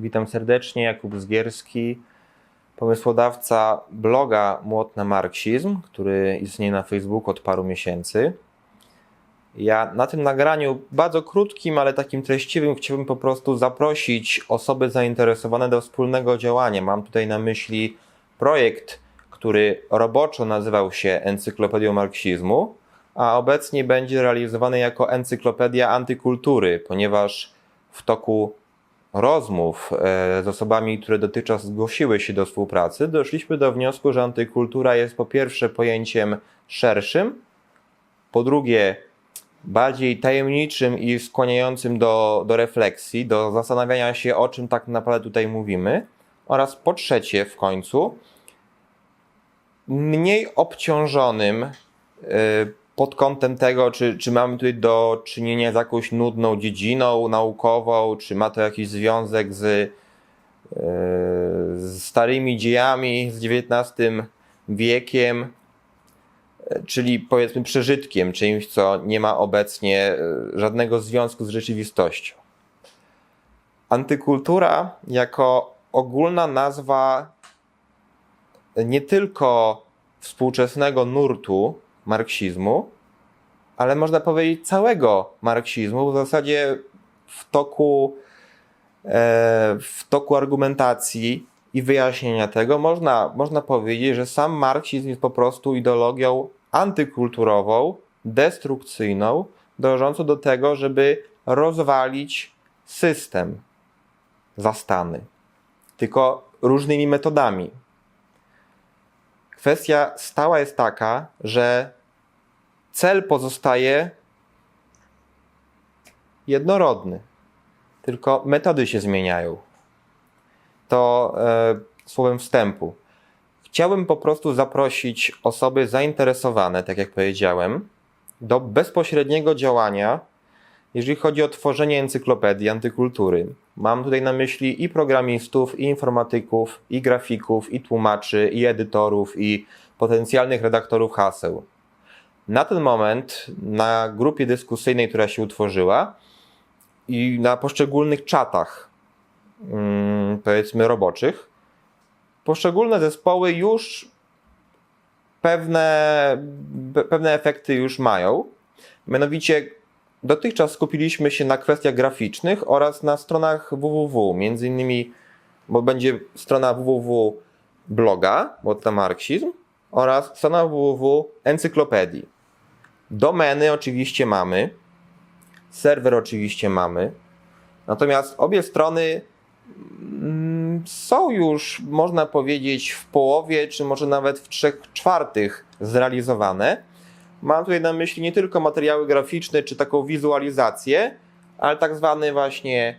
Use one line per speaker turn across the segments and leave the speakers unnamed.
Witam serdecznie, Jakub Zgierski, pomysłodawca bloga Młot na Marksizm, który istnieje na Facebooku od paru miesięcy. Ja na tym nagraniu, bardzo krótkim, ale takim treściwym, chciałbym po prostu zaprosić osoby zainteresowane do wspólnego działania. Mam tutaj na myśli projekt, który roboczo nazywał się Encyklopedią Marksizmu, a obecnie będzie realizowany jako Encyklopedia Antykultury, ponieważ w toku rozmów e, z osobami, które dotychczas zgłosiły się do współpracy, doszliśmy do wniosku, że antykultura jest po pierwsze pojęciem szerszym, po drugie bardziej tajemniczym i skłaniającym do, do refleksji, do zastanawiania się, o czym tak naprawdę tutaj mówimy, oraz po trzecie w końcu mniej obciążonym e, pod kątem tego, czy, czy mamy tutaj do czynienia z jakąś nudną dziedziną naukową, czy ma to jakiś związek z, e, z starymi dziejami z XIX wiekiem, e, czyli powiedzmy przeżytkiem, czymś, co nie ma obecnie e, żadnego związku z rzeczywistością. Antykultura jako ogólna nazwa nie tylko współczesnego nurtu marksizmu, ale można powiedzieć całego marksizmu. W zasadzie w toku, e, w toku argumentacji i wyjaśnienia tego można, można powiedzieć, że sam marksizm jest po prostu ideologią antykulturową, destrukcyjną, dążącą do tego, żeby rozwalić system zastany. Tylko różnymi metodami. Kwestia stała jest taka, że cel pozostaje jednorodny, tylko metody się zmieniają. To e, słowem wstępu. Chciałbym po prostu zaprosić osoby zainteresowane, tak jak powiedziałem, do bezpośredniego działania, jeżeli chodzi o tworzenie encyklopedii antykultury. Mam tutaj na myśli i programistów, i informatyków, i grafików, i tłumaczy, i edytorów, i potencjalnych redaktorów haseł. Na ten moment na grupie dyskusyjnej, która się utworzyła i na poszczególnych czatach, mm, powiedzmy roboczych, poszczególne zespoły już pewne, pewne efekty już mają. Mianowicie dotychczas skupiliśmy się na kwestiach graficznych oraz na stronach www, między innymi, bo będzie strona www bloga, bo to marksizm, oraz strona www encyklopedii. Domeny oczywiście mamy, serwer oczywiście mamy, natomiast obie strony mm, są już, można powiedzieć, w połowie, czy może nawet w trzech czwartych zrealizowane. Mam tutaj na myśli nie tylko materiały graficzne, czy taką wizualizację, ale tak zwany właśnie,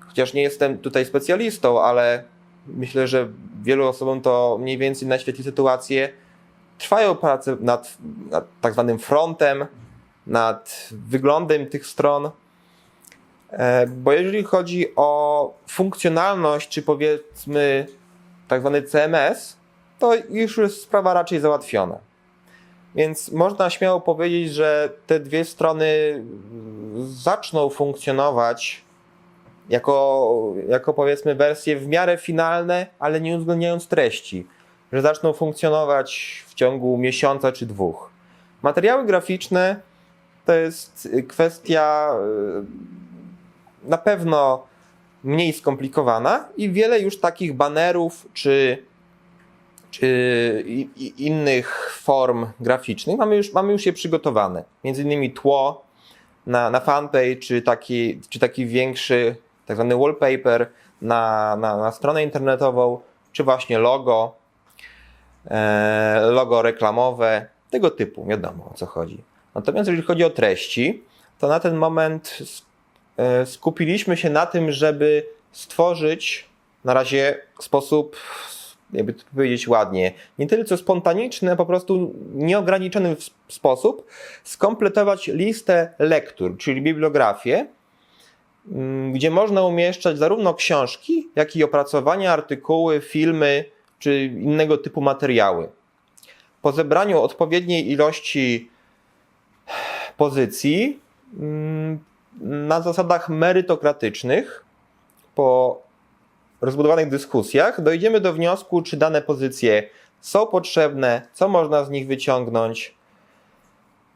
chociaż nie jestem tutaj specjalistą, ale myślę, że wielu osobom to mniej więcej naświetli sytuację, trwają prace nad, nad tak zwanym frontem, nad wyglądem tych stron. E, bo jeżeli chodzi o funkcjonalność, czy powiedzmy tak zwany CMS, to już jest sprawa raczej załatwiona. Więc można śmiało powiedzieć, że te dwie strony zaczną funkcjonować jako, jako powiedzmy wersje w miarę finalne, ale nie uwzględniając treści że zaczną funkcjonować w ciągu miesiąca czy dwóch. Materiały graficzne to jest kwestia y, na pewno mniej skomplikowana i wiele już takich banerów czy, czy innych form graficznych mamy już, mamy już je przygotowane. Między innymi tło na, na fanpage, czy taki, czy taki większy, tak zwany wallpaper na, na, na stronę internetową, czy właśnie logo. E, logo reklamowe, tego typu, wiadomo o co chodzi. Natomiast jeżeli chodzi o treści, to na ten moment e, skupiliśmy się na tym, żeby stworzyć na razie sposób, jakby to powiedzieć ładnie, nie tyle co spontaniczny, po prostu nieograniczony sposób skompletować listę lektur, czyli bibliografię, mm, gdzie można umieszczać zarówno książki, jak i opracowania, artykuły, filmy, czy innego typu materiały. Po zebraniu odpowiedniej ilości pozycji mm, na zasadach merytokratycznych, po rozbudowanych dyskusjach dojdziemy do wniosku, czy dane pozycje są potrzebne, co można z nich wyciągnąć,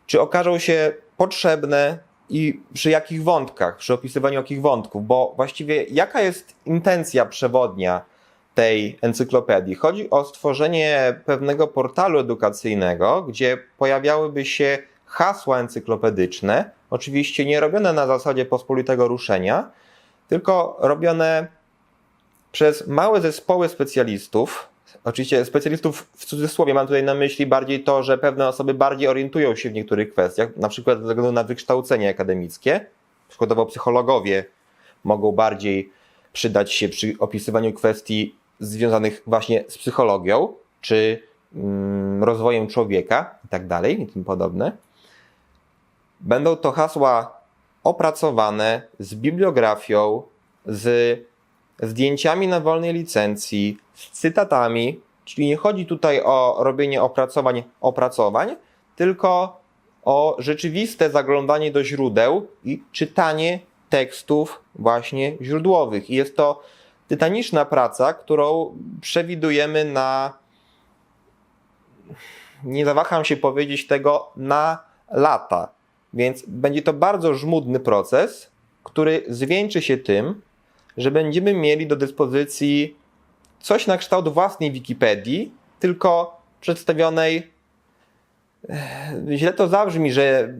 czy okażą się potrzebne i przy jakich wątkach, przy opisywaniu jakich wątków, bo właściwie jaka jest intencja przewodnia tej encyklopedii? Chodzi o stworzenie pewnego portalu edukacyjnego, gdzie pojawiałyby się hasła encyklopedyczne, oczywiście nie robione na zasadzie pospolitego ruszenia, tylko robione przez małe zespoły specjalistów, oczywiście specjalistów w cudzysłowie, mam tutaj na myśli bardziej to, że pewne osoby bardziej orientują się w niektórych kwestiach, na przykład ze względu na wykształcenie akademickie, przykładowo psychologowie mogą bardziej przydać się przy opisywaniu kwestii związanych właśnie z psychologią, czy mm, rozwojem człowieka i tak dalej i tym podobne. Będą to hasła opracowane z bibliografią, z zdjęciami na wolnej licencji, z cytatami, czyli nie chodzi tutaj o robienie opracowań, opracowań, tylko o rzeczywiste zaglądanie do źródeł i czytanie tekstów właśnie źródłowych. I jest to tytaniczna praca, którą przewidujemy na, nie zawaham się powiedzieć tego, na lata. Więc będzie to bardzo żmudny proces, który zwieńczy się tym, że będziemy mieli do dyspozycji coś na kształt własnej Wikipedii, tylko przedstawionej. Źle to zabrzmi, że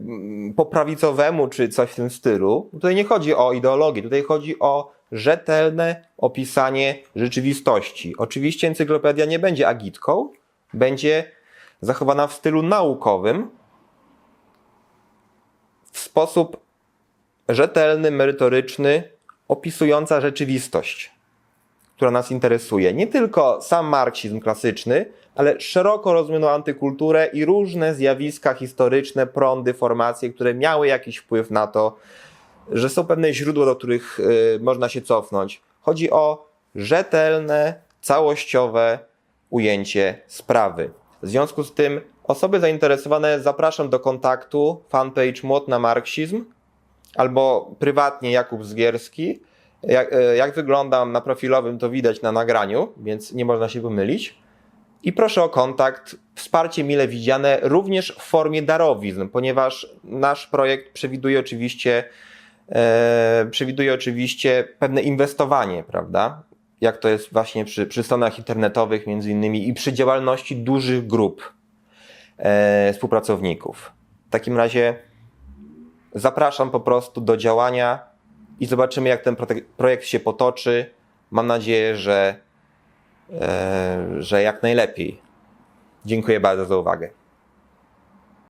po prawicowemu czy coś w tym stylu. Tutaj nie chodzi o ideologię, tutaj chodzi o rzetelne opisanie rzeczywistości. Oczywiście encyklopedia nie będzie agitką, będzie zachowana w stylu naukowym, w sposób rzetelny, merytoryczny, opisująca rzeczywistość, która nas interesuje. Nie tylko sam marksizm klasyczny, ale szeroko rozumianą antykulturę i różne zjawiska historyczne, prądy, formacje, które miały jakiś wpływ na to, że są pewne źródła, do których y, można się cofnąć. Chodzi o rzetelne, całościowe ujęcie sprawy. W związku z tym osoby zainteresowane zapraszam do kontaktu fanpage Młot na Marksizm albo prywatnie Jakub Zgierski. Jak, e, jak wyglądam na profilowym, to widać na nagraniu, więc nie można się pomylić. I proszę o kontakt, wsparcie mile widziane również w formie darowizn, ponieważ nasz projekt przewiduje oczywiście, e, przewiduje oczywiście pewne inwestowanie, prawda? Jak to jest właśnie przy, przy stronach internetowych, między innymi, i przy działalności dużych grup e, współpracowników. W takim razie zapraszam po prostu do działania i zobaczymy, jak ten projekt się potoczy. Mam nadzieję, że, e, że jak najlepiej. Dziękuję bardzo za uwagę.